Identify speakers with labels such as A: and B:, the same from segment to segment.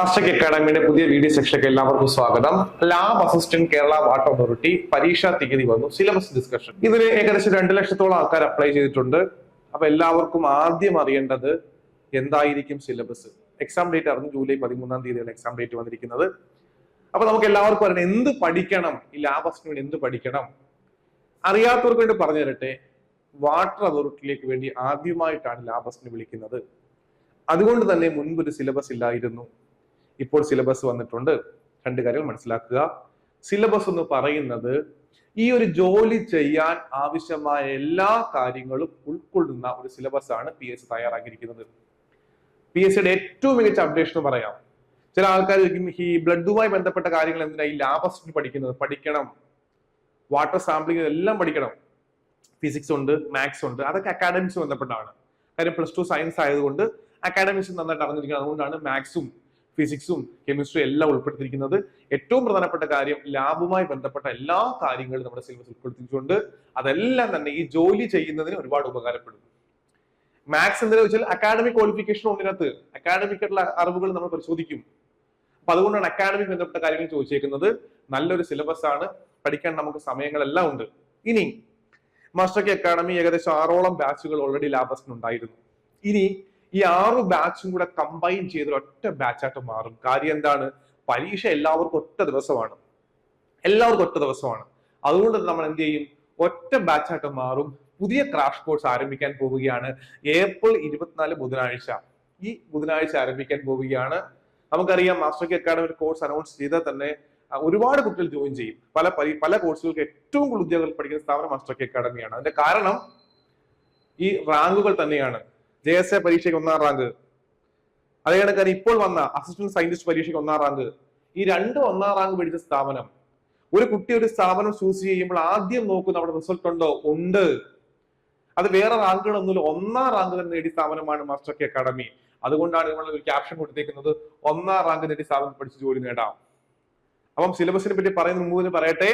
A: Master അക്കാഡമിയുടെ പുതിയ video സെക്ഷനിലേക്ക് എല്ലാവർക്കും സ്വാഗതം. Lab assistant Kerala water authority പരീക്ഷാ തീയതി വന്നു സിലബസ് ഡിസ്കഷൻ ഇതിന് ഏകദേശം രണ്ട് ലക്ഷത്തോളം ആൾക്കാർ അപ്ലൈ ചെയ്തിട്ടുണ്ട്. അപ്പൊ എല്ലാവർക്കും ആദ്യം അറിയേണ്ടത് എന്തായിരിക്കും സിലബസ് എക്സാം ഡേറ്റ് അറിഞ്ഞു ജൂലൈ പതിമൂന്നാം തീയതിയാണ് എക്സാം ഡേറ്റ് വന്നിരിക്കുന്നത്. അപ്പൊ നമുക്ക് എല്ലാവർക്കും അറിയണം എന്ത് പഠിക്കണം? ഈ ലാബ് അസിസ്റ്റന്റ് എന്ത് പഠിക്കണം? അറിയാത്തവർക്ക് വേണ്ടി പറഞ്ഞു തരട്ടെ വാട്ടർ അതോറിറ്റിയിലേക്ക് വേണ്ടി ആദ്യമായിട്ടാണ് ലാബ് അസിസ്റ്റന്റ് വിളിക്കുന്നത്. അതുകൊണ്ട് തന്നെ മുൻപ് ഒരു സിലബസ് ഇല്ലായിരുന്നു. ഇപ്പോൾ സിലബസ് വന്നിട്ടുണ്ട്. രണ്ട് കാര്യങ്ങൾ മനസ്സിലാക്കുക. സിലബസ് എന്ന് പറയുന്നത് ഈ ഒരു ജോലി ചെയ്യാൻ ആവശ്യമായ എല്ലാ കാര്യങ്ങളും ഉൾക്കൊള്ളുന്ന ഒരു സിലബസ് ആണ് പി എസ് തയ്യാറാക്കിയിരിക്കുന്നത്. പി എസ് സിയുടെ ഏറ്റവും മികച്ച അപ്ഡേഷൻ എന്ന് പറയാം. ചില ആൾക്കാർ ഈ ബ്ലഡുമായി ബന്ധപ്പെട്ട കാര്യങ്ങൾ എന്തിനാ ഈ ലാബസ്റ്റ് പഠിക്കുന്നത്? പഠിക്കണം. വാട്ടർ സാമ്പിളിംഗ് എല്ലാം പഠിക്കണം. ഫിസിക്സ് ഉണ്ട് മാത്സ് ഉണ്ട് അതൊക്കെ അക്കാഡമിക്സ് ബന്ധപ്പെട്ടാണ് കാര്യം പ്ലസ് ടു സയൻസ് ആയതുകൊണ്ട് അക്കാഡമിക്സ് നന്നായിട്ട് അറിഞ്ഞിരിക്കുന്നത് അതുകൊണ്ടാണ് മാത്സും ഫിസിക്സും കെമിസ്ട്രിയും എല്ലാം ഉൾപ്പെടുത്തിയിരിക്കുന്നത് ഏറ്റവും പ്രധാനപ്പെട്ട കാര്യം ലാബുമായി ബന്ധപ്പെട്ട എല്ലാ കാര്യങ്ങളും നമ്മുടെ സിലബസ് ഉൾപ്പെടുത്തിയിട്ടുണ്ട്. അതെല്ലാം തന്നെ ഈ ജോലി ചെയ്യുന്നതിന് ഒരുപാട് ഉപകാരപ്പെടും. മാത്സ് എന്തിനാ വെച്ചാൽ അക്കാഡമിക് ക്വാളിഫിക്കേഷൻ ഉണ്ടിനകത്ത് അക്കാഡമിക് ആയിട്ടുള്ള അറിവുകൾ നമ്മൾ പരിശോധിക്കും. അപ്പൊ അതുകൊണ്ടാണ് അക്കാഡമിക് ബന്ധപ്പെട്ട കാര്യങ്ങൾ ചോദിച്ചേക്കുന്നത്. നല്ലൊരു സിലബസ് ആണ്. പഠിക്കാൻ നമുക്ക് സമയങ്ങളെല്ലാം ഉണ്ട്. ഇനി മാസ്റ്റർ കെ അക്കാഡമി ഏകദേശം ആറോളം ബാച്ചുകൾ ഓൾറെഡി ലാബസിന് ഉണ്ടായിരുന്നു. ഇനി ഈ ആറ് ബാച്ചും കൂടെ കമ്പൈൻ ചെയ്ത് ഒറ്റ ബാച്ചായിട്ട് മാറും. കാര്യം എന്താണ്? പരീക്ഷ എല്ലാവർക്കും ഒറ്റ ദിവസമാണ്. എല്ലാവർക്കും ഒറ്റ ദിവസമാണ്. അതുകൊണ്ട് നമ്മൾ എന്ത് ചെയ്യും? ഒറ്റ ബാച്ചായിട്ട് മാറും. പുതിയ ക്രാഷ് കോഴ്സ് ആരംഭിക്കാൻ പോവുകയാണ്. ഏപ്രിൽ ഇരുപത്തിനാല് ബുധനാഴ്ച. ഈ ബുധനാഴ്ച ആരംഭിക്കാൻ പോവുകയാണ്. നമുക്കറിയാം master K academy course announce ചെയ്താൽ തന്നെ ഒരുപാട് കുട്ടികൾ ജോയിൻ ചെയ്യും. പല പല കോഴ്സുകൾക്ക് ഏറ്റവും കൂടുതൽ ഉദ്യോഗങ്ങൾ പഠിക്കുന്ന സ്ഥാപനം മാസ്റ്റർ കെ അക്കാഡമിയാണ് അതിന്റെ കാരണം ഈ റാങ്കുകൾ തന്നെയാണ്. ജെ എസ് എ പരീക്ഷയ്ക്ക് ഒന്നാം റാങ്ക്. അതേ കണക്കാണ് ഇപ്പോൾ വന്ന അസിസ്റ്റന്റ് സയന്റിസ്റ്റ് പരീക്ഷയ്ക്ക് ഒന്നാം റാങ്ക്. ഈ രണ്ട് ഒന്നാം റാങ്ക് പിടിച്ച സ്ഥാപനം ഒരു കുട്ടി ഒരു സ്ഥാപനം ചൂസ് ചെയ്യുമ്പോൾ ആദ്യം നോക്കുന്ന അവിടെ റിസൾട്ട് ഉണ്ടോ? ഉണ്ട്. അത് വേറെ റാങ്കുകളൊന്നുമില്ല. ഒന്നാം റാങ്ക് തന്നെ നേടിയ സ്ഥാപനമാണ് മാസ്റ്റർ കെ അക്കാഡമി അതുകൊണ്ടാണ് നമ്മൾ ഒരു ക്യാപ്ഷൻ കൊടുത്തേക്കുന്നത് ഒന്നാം റാങ്ക് നേടി സ്ഥാപനം പഠിച്ച് ജോലി നേടാം. അപ്പം സിലബസിനെ പറ്റി പറയുന്ന മുമ്പ് പറയട്ടെ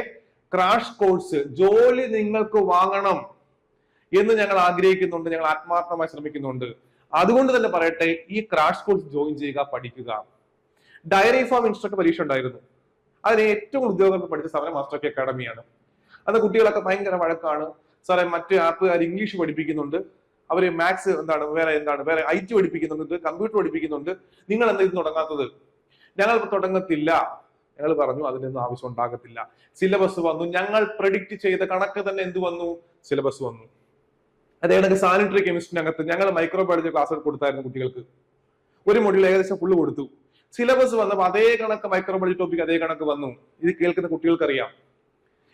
A: ക്രാഷ് കോഴ്സ് ജോലി നിങ്ങൾക്ക് വാങ്ങണം. എന്ന് ഞങ്ങൾ ആഗ്രഹിക്കുന്നുണ്ട് ഞങ്ങൾ ആത്മാർത്ഥമായി ശ്രമിക്കുന്നുണ്ട്. അതുകൊണ്ട് തന്നെ പറയട്ടെ ഈ ക്രാഷ് കോഴ്സ് ജോയിൻ ചെയ്യുക പഠിക്കുക. ഡയറി ഫാം ഇൻസ്ട്രക്ടർ പരീക്ഷ ഉണ്ടായിരുന്നു. അതിന് ഏറ്റവും ഉദ്യോഗങ്ങൾ പഠിച്ച സമരം മാസ്റ്റർ കെ അക്കാഡമിയാണ് അത് കുട്ടികളൊക്കെ ഭയങ്കര വഴക്കാണ്. സാറേ മറ്റു ആപ്പുകാർ ഇംഗ്ലീഷ് പഠിപ്പിക്കുന്നുണ്ട്. അവർ മാത്സ് എന്താണ് വേറെ എന്താണ് വേറെ ഐ ടി പഠിപ്പിക്കുന്നുണ്ട് കമ്പ്യൂട്ടർ പഠിപ്പിക്കുന്നുണ്ട്. നിങ്ങൾ എന്താ ഇത് തുടങ്ങാത്തത്? ഞങ്ങൾ തുടങ്ങത്തില്ല. ഞങ്ങൾ പറഞ്ഞു അതിനൊന്നും ആവശ്യം ഉണ്ടാകത്തില്ല. സിലബസ് വന്നു. ഞങ്ങൾ പ്രഡിക്റ്റ് ചെയ്ത കണക്ക് തന്നെ എന്ത് വന്നു? സിലബസ് വന്നു. അതേ കണക്ക് സാനിറ്ററി കെമിസ്ട്രിനകത്ത് ഞങ്ങൾ മൈക്രോബയോളജി ക്ലാസ് കൊടുത്തായിരുന്നു കുട്ടികൾക്ക്. ഒരു മൊഡ്യൂൾ ഏകദേശം ഫുള്ള് കൊടുത്തു. സിലബസ് വന്നപ്പോൾ അതേ കണക്ക് മൈക്രോബയോളജി ടോപ്പിക് അതേ കണക്ക് വന്നു. ഇത് കേൾക്കുന്ന കുട്ടികൾക്ക് അറിയാം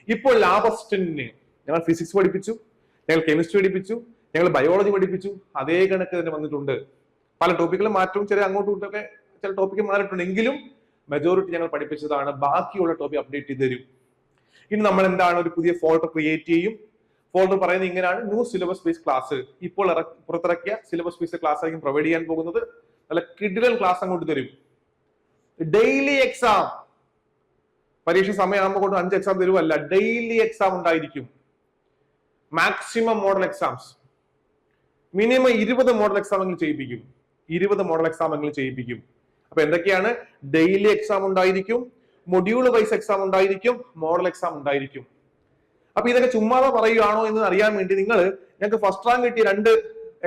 A: ഇപ്പോൾ ലാബ് അസിസ്റ്റന്റിന് ഞങ്ങൾ ഫിസിക്സ് പഠിപ്പിച്ചു ഞങ്ങൾ കെമിസ്ട്രി പഠിപ്പിച്ചു ഞങ്ങൾ ബയോളജി പഠിപ്പിച്ചു. അതേ കണക്ക് തന്നെ വന്നിട്ടുണ്ട്. പല ടോപ്പിക്കുകളും മാറ്റവും ചെറിയ അങ്ങോട്ടും ഇങ്ങോട്ടൊക്കെ ചില ടോപ്പിക്ക് മാറിയിട്ടുണ്ട്. എങ്കിലും മെജോറിറ്റി ഞങ്ങൾ പഠിപ്പിച്ചതാണ്. ബാക്കിയുള്ള ടോപ്പിക് അപ്ഡേറ്റ് ചെയ്ത് തരും. ഇനി നമ്മൾ എന്താണ് ഒരു പുതിയ ഫോൾട്ട് ക്രിയേറ്റ് ചെയ്യും? ഫോൾഡർ പറയുന്നത് ഇങ്ങനെയാണ്. ന്യൂ സിലബസ് ബേസ് ക്ലാസ് ഇപ്പോൾ പുറത്തിറക്കിയ സിലബസ് ബേസ് ക്ലാസ് ആയിരിക്കും പ്രൊവൈഡ് ചെയ്യാൻ പോകുന്നത്. നല്ല കിഡിലൻ ക്ലാസ് അങ്ങോട്ട് തരും. ഡെയിലി എക്സാം പരീക്ഷ സമയമാകുമ്പോൾ അഞ്ച് എക്സാം തരുമല്ല ഡെയിലി എക്സാം ഉണ്ടായിരിക്കും. മാക്സിമം മോഡൽ എക്സാംസ് മിനിമം ഇരുപത് മോഡൽ എക്സാം എങ്കിലും ചെയ്യിപ്പിക്കും. ഇരുപത് മോഡൽ എക്സാം എങ്കിലും ചെയ്യിപ്പിക്കും. അപ്പൊ എന്തൊക്കെയാണ്? ഡെയിലി എക്സാം ഉണ്ടായിരിക്കും. മൊഡ്യൂൾ വൈസ് എക്സാം ഉണ്ടായിരിക്കും. മോഡൽ എക്സാം ഉണ്ടായിരിക്കും. അപ്പൊ ഇതൊക്കെ ചുമ്മാതെ പറയുകയാണോ എന്ന് അറിയാൻ വേണ്ടി നിങ്ങൾ ഞങ്ങൾക്ക് ഫസ്റ്റ് റാങ്ക് കിട്ടിയ രണ്ട്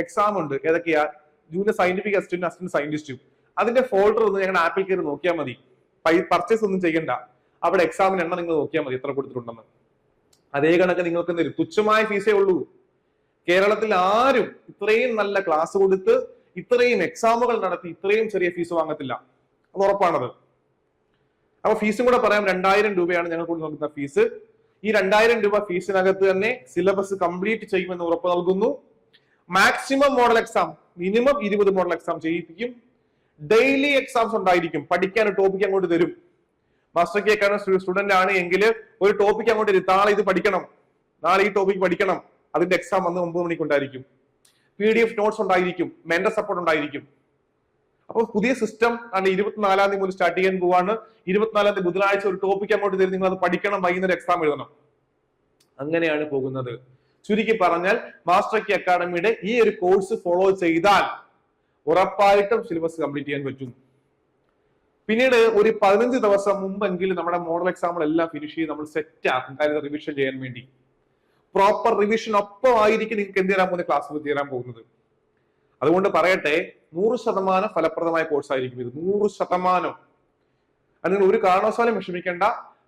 A: എക്സാം ഉണ്ട്. ഏതൊക്കെയാ? ജൂനിയർ സയന്റിഫിക് അസിസ്റ്റന്റ് അസിസ്റ്റന്റ് സയന്റിസ്റ്റും അതിന്റെ ഫോൾഡർ ഒന്ന് ഞങ്ങളുടെ ആപ്പിൽ കയറി നോക്കിയാൽ മതി. പർച്ചേസ് ഒന്നും ചെയ്യണ്ട. അവിടെ എക്സാമിന് എണ്ണം നിങ്ങൾ നോക്കിയാൽ മതി എത്ര കൊടുത്തിട്ടുണ്ടെന്ന്. അതേ കണക്ക് നിങ്ങൾക്ക് എന്തൊരു തരും? തുച്ഛമായ ഫീസേ ഉള്ളൂ. കേരളത്തിൽ ആരും ഇത്രയും നല്ല ക്ലാസ് കൊടുത്ത് ഇത്രയും എക്സാമുകൾ നടത്തി ഇത്രയും ചെറിയ ഫീസ് വാങ്ങത്തില്ല. അത് ഉറപ്പാണത്. അപ്പൊ ഫീസും കൂടെ പറയാം. രണ്ടായിരം രൂപയാണ് ഞങ്ങൾ കൊണ്ട് നോക്കുന്ന ഫീസ് ഈ രണ്ടായിരം രൂപ ഫീസിനകത്ത് തന്നെ സിലബസ് കംപ്ലീറ്റ് ചെയ്യുമെന്ന് ഉറപ്പ് നൽകുന്നു. മാക്സിമം മോഡൽ എക്സാം മിനിമം ഇരുപത് മോഡൽ എക്സാം ചെയ്യിപ്പിക്കും. ഡെയിലി എക്സാംസ് ഉണ്ടായിരിക്കും. പഠിക്കാൻ ടോപ്പിക് അങ്ങോട്ട് തരും. മാസ്റ്റർ കെ കാരണം സ്റ്റുഡന്റ് ആണ് എങ്കിൽ ഒരു ടോപ്പിക് അങ്ങോട്ട് തരും. നാളെ ഇത് പഠിക്കണം. നാളെ ഈ ടോപ്പിക് പഠിക്കണം. അതിന്റെ എക്സാം വന്ന് ഒമ്പത് മണിക്കുണ്ടായിരിക്കും പി ഡി എഫ് നോട്ട്സ് ഉണ്ടായിരിക്കും. മെന്റർ സപ്പോർട്ട് ഉണ്ടായിരിക്കും. അപ്പോൾ പുതിയ സിസ്റ്റം ആണ് ഇരുപത്തിനാലാം തീയതി മുതൽ സ്റ്റാർട്ട് ചെയ്യാൻ പോവാണ്. ഇരുപത്തിനാലാം തീയതി ബുധനാഴ്ച ഒരു ടോപ്പിക് അങ്ങോട്ട് തരും. നിങ്ങൾ അത് പഠിക്കണം വൈകുന്നേരം എക്സാം എഴുതണം. അങ്ങനെയാണ് പോകുന്നത്. ചുരുക്കി പറഞ്ഞാൽ മാസ്റ്റർ കി അക്കാഡമിയുടെ ഈ ഒരു കോഴ്സ് ഫോളോ ചെയ്താൽ ഉറപ്പായിട്ടും സിലബസ് കംപ്ലീറ്റ് ചെയ്യാൻ പറ്റും. പിന്നീട് ഒരു പതിനഞ്ച് ദിവസം മുമ്പെങ്കിലും നമ്മുടെ മോഡൽ എക്സാമ്പിൾ എല്ലാം ഫിനിഷ് ചെയ്ത് നമ്മൾ സെറ്റ് ആക്കും. കാര്യം റിവിഷൻ ചെയ്യാൻ വേണ്ടി. പ്രോപ്പർ റിവിഷൻ ഒപ്പമായിരിക്കും നിങ്ങൾക്ക് എന്ത് തരാൻ പോകുന്ന ക്ലാസ് തീരാൻ പോകുന്നത്. അതുകൊണ്ട് പറയട്ടെ നൂറ് ശതമാനം ഫലപ്രദമായ കോഴ്സ് ആയിരിക്കും ഇത്. നൂറ് ശതമാനം. നിങ്ങൾ ഒരു കാരണവശാലും വിഷമിക്കേണ്ട.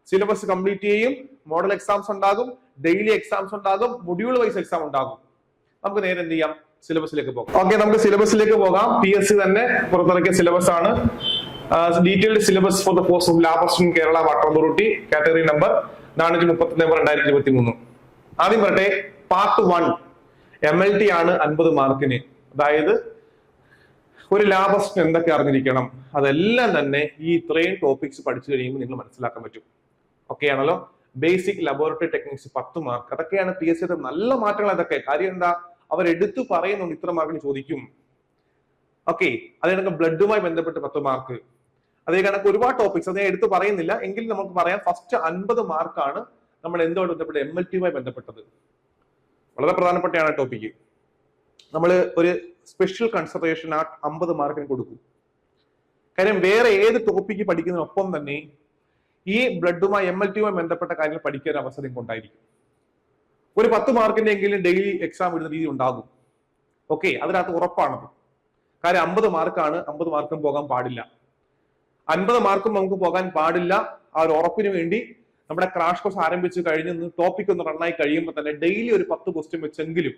A: സിലബസ് കംപ്ലീറ്റ് ചെയ്യും. മോഡൽ എക്സാംസ് ഉണ്ടാകും. ഡെയിലി എക്സാംസ് ഉണ്ടാകും. മൊഡ്യൂൾ വൈസ് എക്സാം ഉണ്ടാകും. നമുക്ക് നേരെ എന്ത് ചെയ്യാം? സിലബസിലേക്ക് പോകാം. ഓക്കെ നമുക്ക് സിലബസിലേക്ക് പോകാം. പി എസ് സി തന്നെ പുറത്തിറക്കിയ സിലബസ് ആണ്. Detailed syllabus for the post of lab Kerala water authority category number നാനൂറ്റി മുപ്പത്തി നമ്പർ രണ്ടായിരത്തി ഇരുപത്തി മൂന്ന് ആദ്യം പറട്ടെ part one M L T ആണ് അൻപത് മാർക്കിന് അതായത് ഒരു ലാബസ്റ്റ് എന്തൊക്കെ അറിഞ്ഞിരിക്കണം? അതെല്ലാം തന്നെ ഈ ഇത്രയും ടോപ്പിക്സ് പഠിച്ചു കഴിയുമ്പോൾ നിങ്ങൾ മനസ്സിലാക്കാൻ പറ്റും. ഓക്കെ ആണല്ലോ? ബേസിക് ലബോറട്ടറി ടെക്നിക്സ് പത്ത് മാർക്ക് അതൊക്കെയാണ് പി എസ് സിയുടെ നല്ല മാറ്റങ്ങൾ അതൊക്കെ. കാര്യം എന്താ? അവർ എടുത്തു പറയുന്നുണ്ട് ഇത്ര മാർക്കിന് ചോദിക്കും. ഓക്കെ അതേ കണക്ക് ബ്ലഡുമായി ബന്ധപ്പെട്ട് പത്ത് മാർക്ക് അതേ കണക്ക് ഒരുപാട് ടോപ്പിക്സ് അത് ഞാൻ എടുത്തു പറയുന്നില്ല. എങ്കിലും നമുക്ക് പറയാം ഫസ്റ്റ് അൻപത് മാർക്കാണ് നമ്മൾ എന്തുമായിട്ട് ബന്ധപ്പെട്ട് എം എൽ ടിയുമായി ബന്ധപ്പെട്ടത്. വളരെ പ്രധാനപ്പെട്ടയാണ് ടോപ്പിക്ക് നമ്മൾ ഒരു സ്പെഷ്യൽ കൺസിഡറേഷൻ ആ അമ്പത് മാർക്കിന് കൊടുക്കും. കാര്യം വേറെ ഏത് ടോപ്പിക്ക് പഠിക്കുന്നതിനൊപ്പം തന്നെ ഈ ബ്ലഡുമായി എം എൽ ടിയുമായി ബന്ധപ്പെട്ട കാര്യങ്ങൾ പഠിക്കാൻ അവസരം കൊണ്ടായിരിക്കും. ഒരു പത്ത് മാർക്കിന്റെ എങ്കിലും ഡെയിലി എക്സാം ഇടുന്ന രീതി ഉണ്ടാകും. ഓക്കെ അതിനകത്ത് ഉറപ്പാണത്. കാര്യം അമ്പത് മാർക്കാണ് അമ്പത് മാർക്കും പോകാൻ പാടില്ല. അൻപത് മാർക്കും നമുക്ക് പോകാൻ പാടില്ല. ആ ഒരു ഉറപ്പിന് വേണ്ടി നമ്മുടെ ക്രാഷ് കോഴ്സ് ആരംഭിച്ചു കഴിഞ്ഞ് ടോപ്പിക് ഒന്ന് റണ്ണായി കഴിയുമ്പോൾ തന്നെ ഡെയിലി ഒരു പത്ത് ക്വസ്റ്റ്യൻ വെച്ചെങ്കിലും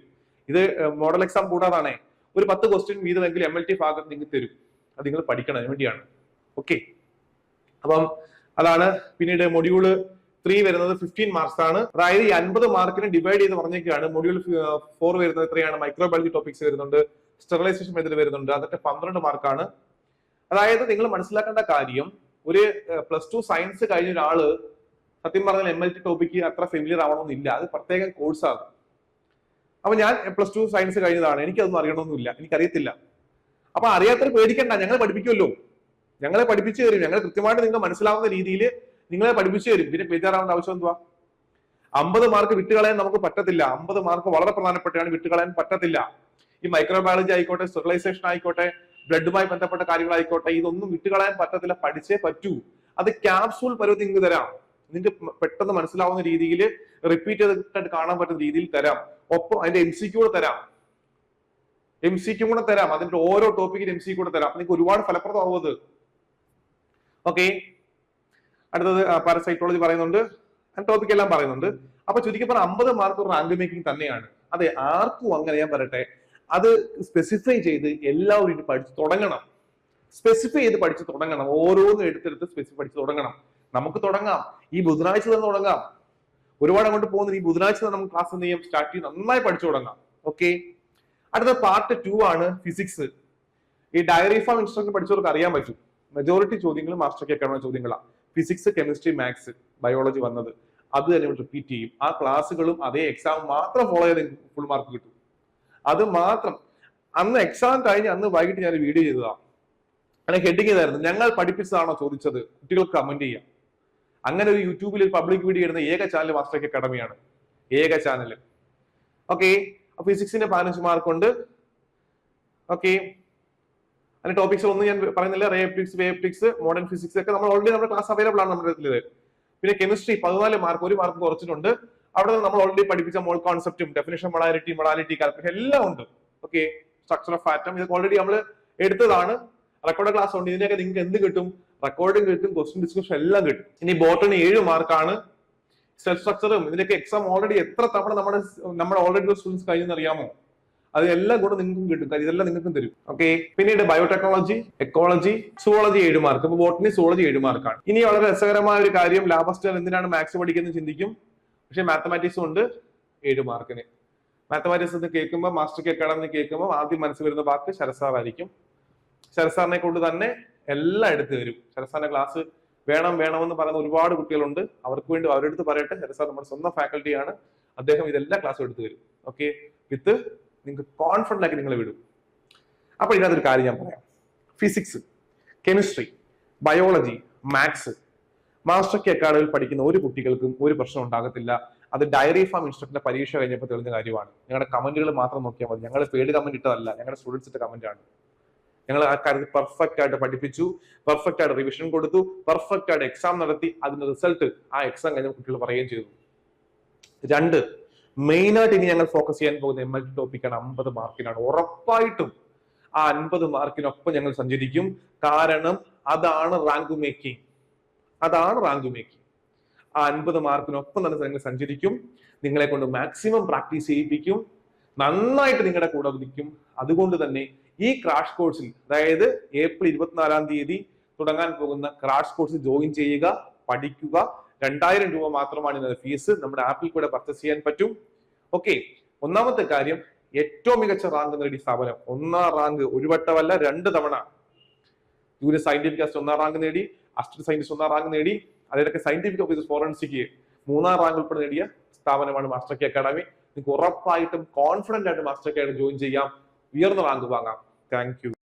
A: ഇത് മോഡൽ എക്സാം കൂടാതാണ്. ഒരു പത്ത് ക്വസ്റ്റ്യൻ വീതമെങ്കിലും എം എൽ ടി ഭാഗത്ത് നിങ്ങൾക്ക് തരും. അത് നിങ്ങൾ പഠിക്കണം വേണ്ടിയാണ്. ഓക്കെ അപ്പം അതാണ് പിന്നീട് മൊഡ്യൂൾ ത്രീ വരുന്നത് ഫിഫ്റ്റീൻ മാർക്സ് ആണ്. അതായത് ഈ അൻപത് മാർക്കിന് ഡിവൈഡ് ചെയ്ത് പറഞ്ഞേക്കാണ്. മൊഡ്യൂൾ ഫോർ വരുന്നത് എത്രയാണ്? മൈക്രോബയോളജി ടോപ്പിക്സ് വരുന്നുണ്ട്. സ്റ്റെറിലൈസേഷൻ മെത്തേഡ് വരുന്നുണ്ട്. അതൊക്കെ പന്ത്രണ്ട് മാർക്കാണ് അതായത് നിങ്ങൾ മനസ്സിലാക്കേണ്ട കാര്യം ഒരു പ്ലസ് ടു സയൻസ് കഴിഞ്ഞ ഒരാൾ സത്യം പറഞ്ഞാൽ എം എൽ ടി ടോപ്പിക്ക് അത്ര ഫെമിലിയർ ആവണമെന്നില്ല. അത് പ്രത്യേക കോഴ്സാണ് അപ്പൊ ഞാൻ പ്ലസ് ടു സയൻസ് കഴിഞ്ഞതാണ്. എനിക്കതൊന്നും അറിയണമെന്നില്ല എനിക്കറിയത്തില്ല. അപ്പൊ അറിയാത്തവർ പേടിക്കണ്ട. ഞങ്ങൾ പഠിപ്പിക്കുമല്ലോ. ഞങ്ങളെ പഠിപ്പിച്ചു തരും. ഞങ്ങൾ കൃത്യമായിട്ട് നിങ്ങൾ മനസ്സിലാവുന്ന രീതിയിൽ നിങ്ങളെ പഠിപ്പിച്ചു തരും. പിന്നെ ബേജാറാവേണ്ട ആവശ്യം എന്തുവാ? അമ്പത് മാർക്ക് വിട്ടുകളയാൻ നമുക്ക് പറ്റത്തില്ല. അമ്പത് മാർക്ക് വളരെ പ്രധാനപ്പെട്ടാണ് വിട്ടുകളയാൻ പറ്റത്തില്ല. ഈ മൈക്രോബയോളജി ആയിക്കോട്ടെ സ്റ്റെറിലൈസേഷൻ ആയിക്കോട്ടെ ബ്ലഡുമായി ബന്ധപ്പെട്ട കാര്യങ്ങളായിക്കോട്ടെ ഇതൊന്നും വിട്ടുകളയാൻ പറ്റത്തില്ല. പഠിച്ചേ പറ്റൂ. അത് ക്യാപ്സൂൾ പരുവത്തിൽ നിങ്ങൾക്ക് തരാം. നിങ്ങൾക്ക് പെട്ടെന്ന് മനസ്സിലാവുന്ന രീതിയിൽ റിപ്പീറ്റ് ചെയ്തിട്ട് കാണാൻ പറ്റുന്ന രീതിയിൽ തരാം. ഒപ്പം അതിന്റെ എം സി കൂടെ തരാം. എം സിക്കും കൂടെ തരാം. അതിന്റെ ഓരോ ടോപ്പിക്കിന് എം സി കൂടെ തരാം. നിങ്ങൾക്ക് ഒരുപാട് ഫലപ്രദമാവുന്നത് ഓക്കെ അടുത്തത് പാരസൈക്കോളജി പറയുന്നുണ്ട്. ടോപ്പിക് എല്ലാം പറയുന്നുണ്ട്. അപ്പൊ ചുരുക്കി പറഞ്ഞ അമ്പത് മാർക്ക് റാങ്ക് മേക്കിംഗ് തന്നെയാണ്. അതെ ആർക്കും അങ്ങനെ ഞാൻ പറയട്ടെ. അത് സ്പെസിഫൈ ചെയ്ത് എല്ലാവരും പഠിച്ചു തുടങ്ങണം. സ്പെസിഫൈ ചെയ്ത് പഠിച്ചു തുടങ്ങണം. ഓരോന്നും എടുത്തെടുത്ത് സ്പെസിഫൈ പഠിച്ചു തുടങ്ങണം. നമുക്ക് തുടങ്ങാം. ഈ ബുധനാഴ്ച തന്നെ തുടങ്ങാം. ഒരുപാട് അങ്ങോട്ട് പോകുന്ന ഈ ബുധനാഴ്ച തന്നെ നമുക്ക് ക്ലാസ് ചെയ്യാം? സ്റ്റാർട്ട് ചെയ്ത് നന്നായി പഠിച്ചു തുടങ്ങാം. ഓക്കെ അടുത്ത പാർട്ട് ടു ആണ് ഫിസിക്സ് ഈ ഡയറി ഫോം ഇൻസ്ട്രക്ടർ പഠിച്ചവർക്ക് അറിയാൻ പറ്റും. മെജോറിറ്റി ചോദ്യങ്ങൾ മാസ്റ്റർ കേൾക്കാനുള്ള ചോദ്യങ്ങളാണ് ഫിസിക്സ് കെമിസ്ട്രി മാത്സ് ബയോളജി വന്നത്. അത് തന്നെ റിപ്പീറ്റ് ചെയ്യും. ആ ക്ലാസ്സുകളും അതേ എക്സാം മാത്രം ഫോളോ ചെയ്ത് ഫുൾ മാർക്ക് കിട്ടും. അത് മാത്രം. അന്ന് എക്സാം കഴിഞ്ഞ് അന്ന് വൈകിട്ട് ഞാൻ വീഡിയോ ചെയ്തതാണ് അങ്ങനെ ഹെഡിങ് ചെയ്തായിരുന്നു. ഞങ്ങൾ പഠിപ്പിച്ചതാണോ ചോദിച്ചത്. കുട്ടികൾക്ക് കമന്റ് ചെയ്യാം. അങ്ങനെ ഒരു യൂട്യൂബിൽ ഒരു പബ്ലിക് വീഡിയോ ഇടുന്ന ഏക ചാനൽ മാസ്റ്റർ അക്കാഡമിയാണ് ഏക ചാനൽ ഓക്കെ ഫിസിക്സിന്റെ പതിനഞ്ച് മാർക്കുണ്ട് ഓക്കെ അതിന്റെ ടോപ്പിക്സ് ഒന്നും ഞാൻ പറയുന്നില്ല. റേപ്റ്റിക്സ് വേപ്റ്റിക്സ് മോഡേൺ ഫിസിക്സ് ഒക്കെ നമ്മൾ ഓൾറെഡി നമ്മുടെ ക്ലാസ് അവൈലബിൾ ആണ് നമ്മുടെ ഇതിൽ പിന്നെ കെമിസ്ട്രി പതിനാല് മാർക്ക് ഒരു മാർക്ക് കുറച്ചിട്ടുണ്ട്. അവിടെ നമ്മൾ ഓൾറെഡി പഠിപ്പിച്ച മോൾ കോൺസെപ്റ്റും ഡെഫിനേഷൻ മൊളാലിറ്റി മൊളാലിറ്റി കാൽക്കുലേഷൻ എല്ലാം ഉണ്ട്. ഓക്കെ സ്ട്രക്ചർ ഓഫ് ആറ്റം ഇതൊക്കെ ഓൾറെഡി നമ്മൾ എടുത്തതാണ്. റെക്കോർഡ് ക്ലാസ് ഉണ്ട്. ഇതിനൊക്കെ നിങ്ങൾക്ക് എന്ത് കിട്ടും? റെക്കോർഡിംഗ് കിട്ടും ക്വസ്റ്റ്യൻ ഡിസ്കഷൻ എല്ലാം കിട്ടും. ഇനി ബോട്ടണി ഏഴ് മാർക്കാണ് സെൽഫ് സ്ട്രക്ചറും ഇതിനൊക്കെ എക്സാം ഓൾറെഡി എത്ര തവണ നമ്മുടെ നമ്മുടെ ഓൾറെഡി സ്റ്റുഡൻസ് കഴിഞ്ഞെന്ന് അറിയാമോ? അത് എല്ലാം കൂടെ നിങ്ങൾക്കും കിട്ടും. കാര്യം ഇതെല്ലാം നിങ്ങൾക്കും തരും. ഓക്കെ പിന്നീട് ബയോടെക്നോളജി എക്കോളജി സുവോളജി ഏഴ് മാർക്ക് ഇപ്പൊ ബോട്ടണി സുവോളജി ഏഴ് മാർക്കാണ് ഇനി വളരെ രസകരമായ ഒരു കാര്യം ലാബസ്റ്റർ എന്തിനാണ് മാത്സ് പഠിക്കുന്നത് ചിന്തിക്കും. പക്ഷെ മാത്തമാറ്റിക്സും ഉണ്ട് ഏഴ് മാർക്കിന് മാത്തമാറ്റിക്സ് എന്ന് കേൾക്കുമ്പോൾ മാസ്റ്റർ കേക്കാണെന്ന് കേൾക്കുമ്പോൾ ആദ്യം മനസ്സിൽ വരുന്ന വാക്ക് ശരസാറായിരിക്കും ശരസാറിനെ കൊണ്ട് തന്നെ എല്ലാം എടുത്തു തരും. ശരസാറിന്റെ ക്ലാസ് വേണം വേണമെന്ന് പറയുന്ന ഒരുപാട് കുട്ടികളുണ്ട്. അവർക്ക് വേണ്ടി അവരുടെ അടുത്ത് പറയട്ടെ. ശരസാർ നമ്മുടെ സ്വന്തം ഫാക്കൽറ്റിയാണ് അദ്ദേഹം ഇതെല്ലാം ക്ലാസ് എടുത്തു തരും. ഓക്കെ വിത്ത് നിങ്ങൾക്ക് കോൺഫിഡന്റ് ആക്കി നിങ്ങളെ വിടും. അപ്പൊ ഇതിനകത്തൊരു കാര്യം ഞാൻ പറയാം. Physics chemistry biology maths master K അക്കാഡമിയിൽ പഠിക്കുന്ന ഒരു കുട്ടികൾക്കും ഒരു പ്രശ്നം ഉണ്ടാകത്തില്ല. അത് ഡയറി ഫാം ഇൻസ്ട്രക്ടറിന്റെ പരീക്ഷ കഴിഞ്ഞപ്പോൾ തെളിഞ്ഞ കാര്യമാണ്. ഞങ്ങളുടെ കമന്റുകൾ മാത്രം നോക്കിയാൽ മതി. ഞങ്ങൾ പേഡ് കമന്റ് ഇട്ടതല്ല. ഞങ്ങളുടെ സ്റ്റുഡൻസിന്റെ കമന്റ് ആണ്. ഞങ്ങൾ ആ കാര്യത്തിൽ പെർഫെക്റ്റ് ആയിട്ട് പഠിപ്പിച്ചു പെർഫെക്റ്റ് ആയിട്ട് റിവിഷൻ കൊടുത്തു പെർഫെക്റ്റ് ആയിട്ട് എക്സാം നടത്തി അതിന്റെ റിസൾട്ട് ആ എക്സാം കഴിഞ്ഞ കുട്ടികൾ പറയുകയും ചെയ്തു. രണ്ട് മെയിൻ ആയിട്ട് ഇനി ഞങ്ങൾ ഫോക്കസ് ചെയ്യാൻ പോകുന്ന എം എൽ ടി ടോപ്പിക്കാണ് അമ്പത് മാർക്കിനാണ്. ഉറപ്പായിട്ടും ആ അൻപത് മാർക്കിനൊപ്പം ഞങ്ങൾ സഞ്ചരിക്കും. കാരണം അതാണ് റാങ്ക് മേക്കിംഗ് അതാണ് റാങ്ക് മേക്കിംഗ് ആ അൻപത് മാർക്കിനൊപ്പം തന്നെ ഞങ്ങൾ സഞ്ചരിക്കും. നിങ്ങളെ കൊണ്ട് മാക്സിമം പ്രാക്ടീസ് ചെയ്യിപ്പിക്കും. നന്നായിട്ട് നിങ്ങളുടെ കൂടെ വിധിക്കും അതുകൊണ്ട് തന്നെ ഈ ക്രാഷ് കോഴ്സിൽ അതായത് ഏപ്രിൽ ഇരുപത്തിനാലാം തീയതി തുടങ്ങാൻ പോകുന്ന ക്രാഷ് കോഴ്സിൽ ജോയിൻ ചെയ്യുക പഠിക്കുക രണ്ടായിരം രൂപ മാത്രമാണ് ഇതിന്റെ ഫീസ് നമ്മുടെ ആപ്പിൽ കൂടെ പർച്ചേസ് ചെയ്യാൻ പറ്റും. ഓക്കെ ഒന്നാമത്തെ കാര്യം ഏറ്റവും മികച്ച റാങ്ക് നേടിയ സ്ഥാപനം ഒന്നാം റാങ്ക് ഒരു വട്ടമല്ല രണ്ട് തവണ ജൂനിയർ സയന്റിഫിക് അസിസ്റ്റ് ഒന്നാം റാങ്ക് നേടി അസിസ്റ്റന്റ് സയന്റിസ്റ്റ് ഒന്നാം റാങ്ക് നേടി അതിലൊക്കെ സയന്റിഫിക് ഓഫീസർ ഫോറൻസിക് മൂന്നാം റാങ്ക് ഉൾപ്പെടെ നേടിയ സ്ഥാപനമാണ് മാസ്റ്റർ കെ അക്കാഡമി. നിങ്ങൾക്ക് ഉറപ്പായിട്ടും കോൺഫിഡന്റ് ആയിട്ട് മാസ്റ്റർ കെ ജോയിൻ ചെയ്യാം. ഉയർന്ന റാങ്ക് വാങ്ങാം. Thank you.